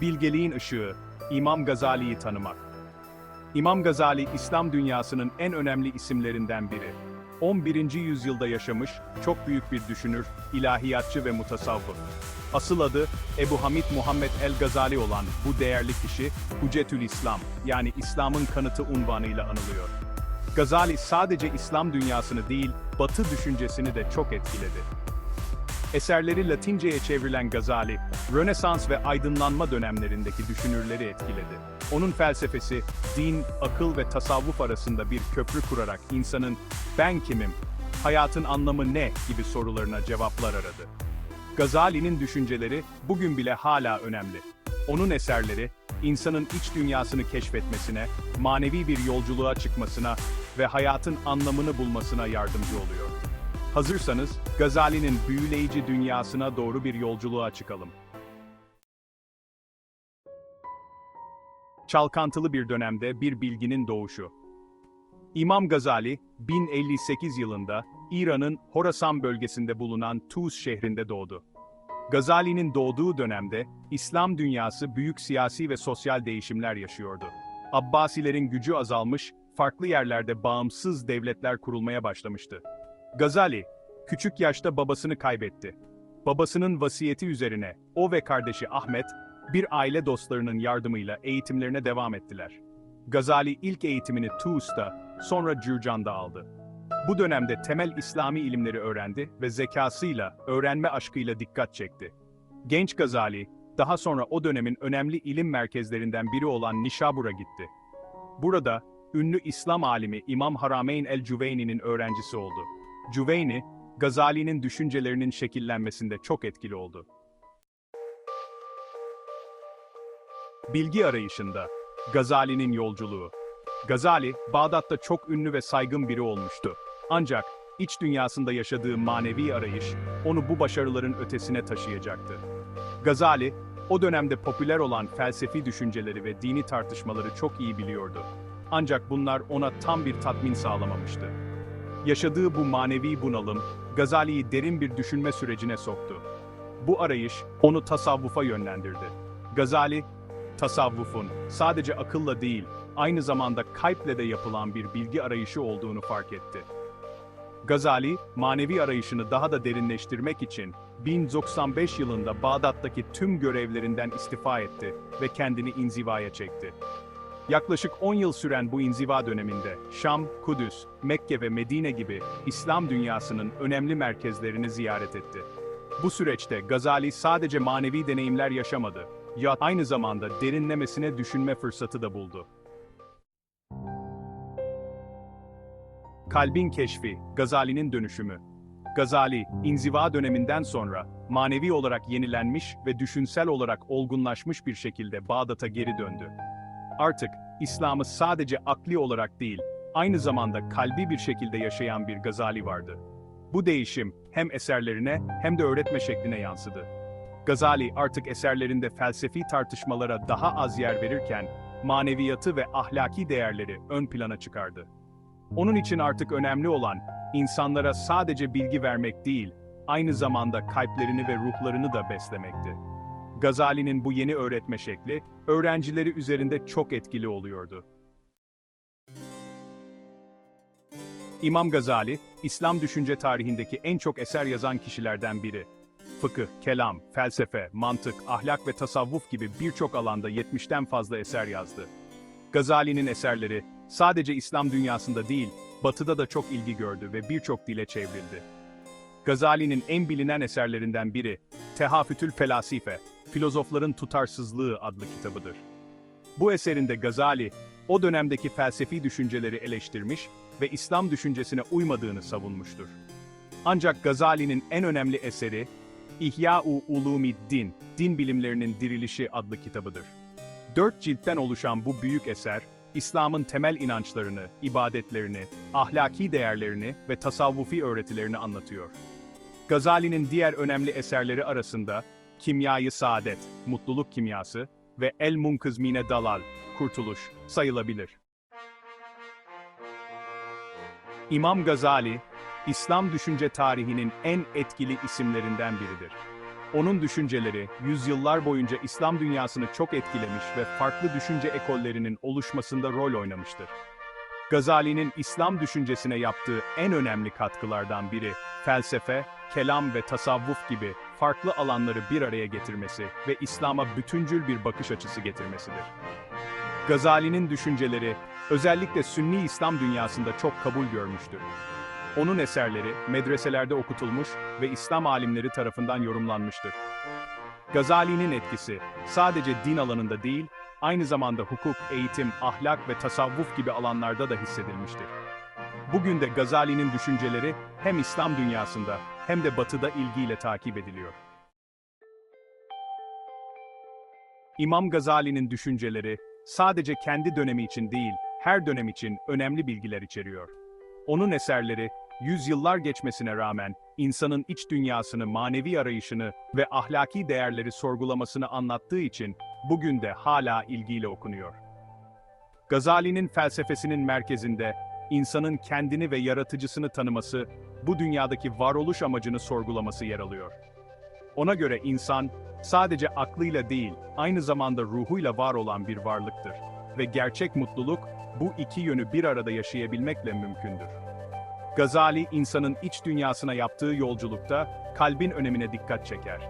Bilgeliğin ışığı, İmam Gazali'yi tanımak. İmam Gazali, İslam dünyasının en önemli isimlerinden biri. 11. yüzyılda yaşamış, çok büyük bir düşünür, ilahiyatçı ve mutasavvıf. Asıl adı, Ebu Hamid Muhammed el-Gazali olan bu değerli kişi, Hucetül İslam, yani İslam'ın kanıtı unvanıyla anılıyor. Gazali sadece İslam dünyasını değil, Batı düşüncesini de çok etkiledi. Eserleri Latince'ye çevrilen Gazali, Rönesans ve aydınlanma dönemlerindeki düşünürleri etkiledi. Onun felsefesi, din, akıl ve tasavvuf arasında bir köprü kurarak insanın ben kimim, hayatın anlamı ne gibi sorularına cevaplar aradı. Gazali'nin düşünceleri bugün bile hala önemli. Onun eserleri, insanın iç dünyasını keşfetmesine, manevi bir yolculuğa çıkmasına ve hayatın anlamını bulmasına yardımcı oluyor. Hazırsanız, Gazali'nin büyüleyici dünyasına doğru bir yolculuğa çıkalım. Çalkantılı bir dönemde bir bilginin doğuşu. İmam Gazali, 1058 yılında İran'ın Horasan bölgesinde bulunan Tuz şehrinde doğdu. Gazali'nin doğduğu dönemde İslam dünyası büyük siyasi ve sosyal değişimler yaşıyordu. Abbasilerin gücü azalmış, farklı yerlerde bağımsız devletler kurulmaya başlamıştı. Gazali, küçük yaşta babasını kaybetti. Babasının vasiyeti üzerine o ve kardeşi Ahmet, bir aile dostlarının yardımıyla eğitimlerine devam ettiler. Gazali ilk eğitimini Tuğus'ta, sonra Cürcan'da aldı. Bu dönemde temel İslami ilimleri öğrendi ve zekasıyla, öğrenme aşkıyla dikkat çekti. Genç Gazali, daha sonra o dönemin önemli ilim merkezlerinden biri olan Nişabur'a gitti. Burada, ünlü İslam alimi İmam Harameyn el-Cüveyni'nin öğrencisi oldu. Cüveyni, Gazali'nin düşüncelerinin şekillenmesinde çok etkili oldu. Bilgi arayışında Gazali'nin yolculuğu. Gazali, Bağdat'ta çok ünlü ve saygın biri olmuştu. Ancak iç dünyasında yaşadığı manevi arayış onu bu başarıların ötesine taşıyacaktı. Gazali, o dönemde popüler olan felsefi düşünceleri ve dini tartışmaları çok iyi biliyordu. Ancak bunlar ona tam bir tatmin sağlamamıştı. Yaşadığı bu manevi bunalım, Gazali'yi derin bir düşünme sürecine soktu. Bu arayış, onu tasavvufa yönlendirdi. Gazali, tasavvufun sadece akılla değil, aynı zamanda kalple de yapılan bir bilgi arayışı olduğunu fark etti. Gazali, manevi arayışını daha da derinleştirmek için 1095 yılında Bağdat'taki tüm görevlerinden istifa etti ve kendini inzivaya çekti. Yaklaşık 10 yıl süren bu inziva döneminde Şam, Kudüs, Mekke ve Medine gibi İslam dünyasının önemli merkezlerini ziyaret etti. Bu süreçte Gazali sadece manevi deneyimler yaşamadı, ya aynı zamanda derinlemesine düşünme fırsatı da buldu. Kalbin keşfi, Gazali'nin dönüşümü. Gazali, inziva döneminden sonra manevi olarak yenilenmiş ve düşünsel olarak olgunlaşmış bir şekilde Bağdat'a geri döndü. Artık İslam'ı sadece akli olarak değil, aynı zamanda kalbi bir şekilde yaşayan bir Gazali vardı. Bu değişim hem eserlerine hem de öğretme şekline yansıdı. Gazali artık eserlerinde felsefi tartışmalara daha az yer verirken, maneviyatı ve ahlaki değerleri ön plana çıkardı. Onun için artık önemli olan, insanlara sadece bilgi vermek değil, aynı zamanda kalplerini ve ruhlarını da beslemekti. Gazali'nin bu yeni öğretme şekli, öğrencileri üzerinde çok etkili oluyordu. İmam Gazali, İslam düşünce tarihindeki en çok eser yazan kişilerden biri. Fıkıh, kelam, felsefe, mantık, ahlak ve tasavvuf gibi birçok alanda 70'ten fazla eser yazdı. Gazali'nin eserleri, sadece İslam dünyasında değil, Batı'da da çok ilgi gördü ve birçok dile çevrildi. Gazali'nin en bilinen eserlerinden biri, Tehafütül Felasife, Filozofların Tutarsızlığı adlı kitabıdır. Bu eserinde Gazali, o dönemdeki felsefi düşünceleri eleştirmiş ve İslam düşüncesine uymadığını savunmuştur. Ancak Gazali'nin en önemli eseri, İhya-u Ulumiddin, Din Bilimlerinin Dirilişi adlı kitabıdır. Dört ciltten oluşan bu büyük eser, İslam'ın temel inançlarını, ibadetlerini, ahlaki değerlerini ve tasavvufi öğretilerini anlatıyor. Gazali'nin diğer önemli eserleri arasında Kimyayı Saadet, Mutluluk Kimyası ve El Munkızmine Dalal, Kurtuluş sayılabilir. İmam Gazali, İslam düşünce tarihinin en etkili isimlerinden biridir. Onun düşünceleri, yüzyıllar boyunca İslam dünyasını çok etkilemiş ve farklı düşünce ekollerinin oluşmasında rol oynamıştır. Gazali'nin İslam düşüncesine yaptığı en önemli katkılardan biri, felsefe, kelam ve tasavvuf gibi farklı alanları bir araya getirmesi ve İslam'a bütüncül bir bakış açısı getirmesidir. Gazali'nin düşünceleri, özellikle Sünni İslam dünyasında çok kabul görmüştür. Onun eserleri, medreselerde okutulmuş ve İslam alimleri tarafından yorumlanmıştır. Gazali'nin etkisi, sadece din alanında değil, aynı zamanda hukuk, eğitim, ahlak ve tasavvuf gibi alanlarda da hissedilmiştir. Bugün de Gazali'nin düşünceleri hem İslam dünyasında hem de Batı'da ilgiyle takip ediliyor. İmam Gazali'nin düşünceleri sadece kendi dönemi için değil, her dönem için önemli bilgiler içeriyor. Onun eserleri, yüzyıllar geçmesine rağmen insanın iç dünyasını, manevi arayışını ve ahlaki değerleri sorgulamasını anlattığı için bugün de hala ilgiyle okunuyor. Gazali'nin felsefesinin merkezinde insanın kendini ve yaratıcısını tanıması, bu dünyadaki varoluş amacını sorgulaması yer alıyor. Ona göre insan sadece aklıyla değil, aynı zamanda ruhuyla var olan bir varlıktır ve gerçek mutluluk bu iki yönü bir arada yaşayabilmekle mümkündür. Gazali insanın iç dünyasına yaptığı yolculukta kalbin önemine dikkat çeker.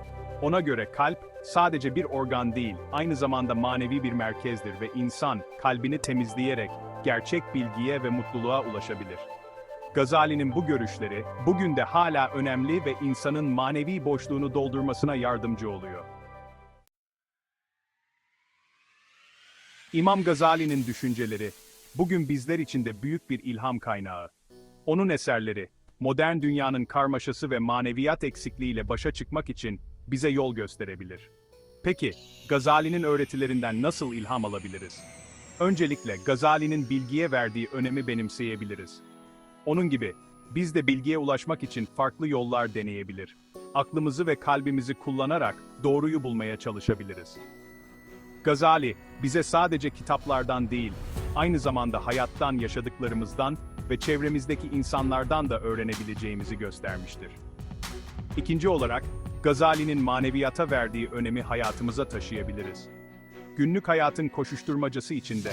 Ona göre kalp sadece bir organ değil, aynı zamanda manevi bir merkezdir ve insan kalbini temizleyerek gerçek bilgiye ve mutluluğa ulaşabilir. Gazali'nin bu görüşleri bugün de hala önemli ve insanın manevi boşluğunu doldurmasına yardımcı oluyor. İmam Gazali'nin düşünceleri bugün bizler için de büyük bir ilham kaynağı. Onun eserleri, modern dünyanın karmaşası ve maneviyat eksikliğiyle başa çıkmak için bize yol gösterebilir. Peki, Gazali'nin öğretilerinden nasıl ilham alabiliriz? Öncelikle Gazali'nin bilgiye verdiği önemi benimseyebiliriz. Onun gibi, biz de bilgiye ulaşmak için farklı yollar deneyebilir. Aklımızı ve kalbimizi kullanarak doğruyu bulmaya çalışabiliriz. Gazali, bize sadece kitaplardan değil, aynı zamanda hayattan yaşadıklarımızdan ve çevremizdeki insanlardan da öğrenebileceğimizi göstermiştir. İkinci olarak, Gazali'nin maneviyata verdiği önemi hayatımıza taşıyabiliriz. Günlük hayatın koşuşturmacası içinde,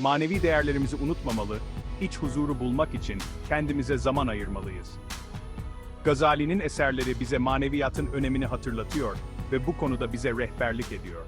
manevi değerlerimizi unutmamalı, iç huzuru bulmak için kendimize zaman ayırmalıyız. Gazali'nin eserleri bize maneviyatın önemini hatırlatıyor ve bu konuda bize rehberlik ediyor.